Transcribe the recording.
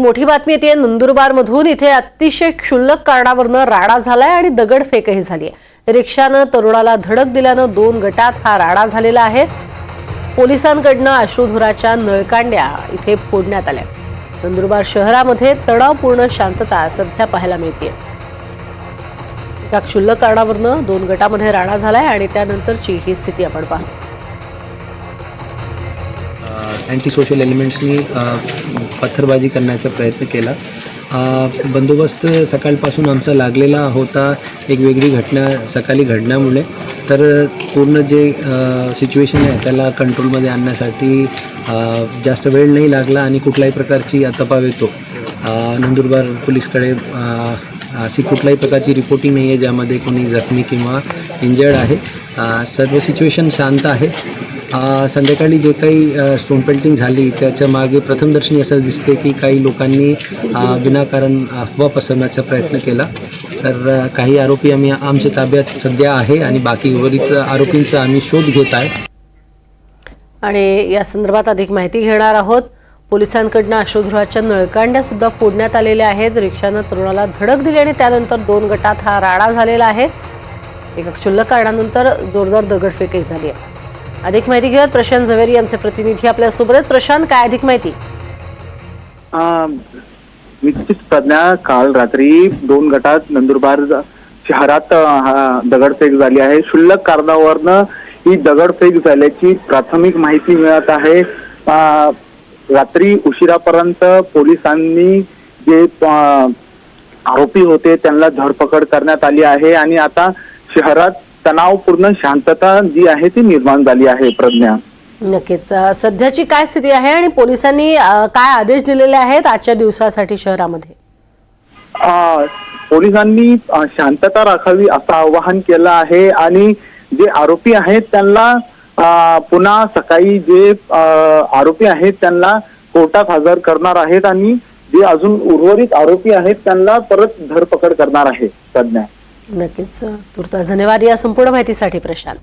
मोठी बातमी येते नंदुरबार मधून इथे अतिशय क्षुल्लक कारणावरनं राडा झालाय आणि दगडफेकही झाली आहे रिक्षानं तरुणाला धडक दिल्यानं दोन गटात हा राडा झालेला आहे. पोलिसांकडनं अश्रुधुराच्या नळकांड्या इथे फोडण्यात आल्या. नंदुरबार शहरामध्ये तणावपूर्ण शांतता सध्या पाहायला मिळते या क्षुल्लक कारणावरनं दोन गटामध्ये राडा झालाय आणि त्यानंतरची ही स्थिती आपण पाहतो. अँटी सोशल एलिमेंट्सनी पत्थरबाजी करण्याचा प्रयत्न केला. बंदोबस्त सकाळपासून आमचा लागलेला होता एक वेगळी घटना सकाळी घडल्यामुळे तर पूर्ण जे सिच्युएशन आहे त्याला कंट्रोलमध्ये आणण्यासाठी जास्त वेळ नाही लागला आणि कुठल्याही प्रकारची तपाव येतो. नंदुरबार पोलीसकडे अशी कुठल्याही प्रकारची रिपोर्टिंग नाही आहे ज्यामध्ये कोणी जखमी किंवा इंजर्ड आहे. सर्व सिच्युएशन शांत आहे. संध्याकाळी जे काही स्टोन पेंटिंग झाली त्याच्यामागे प्रथमदर्शनी असं दिसते की काही लोकांनी विनाकारण अफवा पसरण्याचा प्रयत्न केला. तर काही आरोपी आम्ही आमच्या ताब्यात सध्या आहे आणि बाकी उर्वरित आरोपींचा आम्ही शोध घेत आहे. आणि या संदर्भात अधिक माहिती घेणार आहोत. पोलिसांकडनं अश्रुधुराच्या नळकांड्या सुद्धा फोडण्यात आलेल्या आहेत. रिक्षानं तरुणाला धडक दिली आणि त्यानंतर दोन गटात हा राडा झालेला आहे. एका क्षुल्लक कारणानंतर जोरदार दगडफेकही झाली आहे. अधिक माहिती घेऊयात. प्रशांत झवेरी आमचे प्रतिनिधी आपल्यासोबत आहेत. प्रशांत काय अधिक माहिती? निश्चित प्रज्ञा काल रात्री दोन गटात नंदुरबार शहरात दगडफेक झाली आहे. क्षुल्लक कारणावरनं ही दगडफेक झाल्याची प्राथमिक माहिती मिळत आहे. रात्री उशिरापर्यंत पोलिसांनी जे आरोपी होते त्यांना धरपकड करण्यात आली आहे. आणि आता शहरात तणावपूर्ण शांतता जी आहे ती निर्माण झाली आहे प्रज्ञा. नक्कीच. सध्याची काय स्थिती आहे आणि पोलिसांनी काय आदेश दिलेले आहेत आजच्या दिवसासाठी शहरामध्ये? पोलिसांनी शांतता राखावी असं आवाहन केलं आहे आणि जे आरोपी आहेत त्यांना पुन्हा सकाळी जे आरोपी आहेत त्यांना कोर्टात हजर करणार आहेत आणि जे अजून उर्वरित आरोपी आहेत त्यांना परत धरपकड करणार आहे सध्या नक्कीच तुर्तास धन्यवाद या संपूर्ण माहितीसाठी प्रशांत.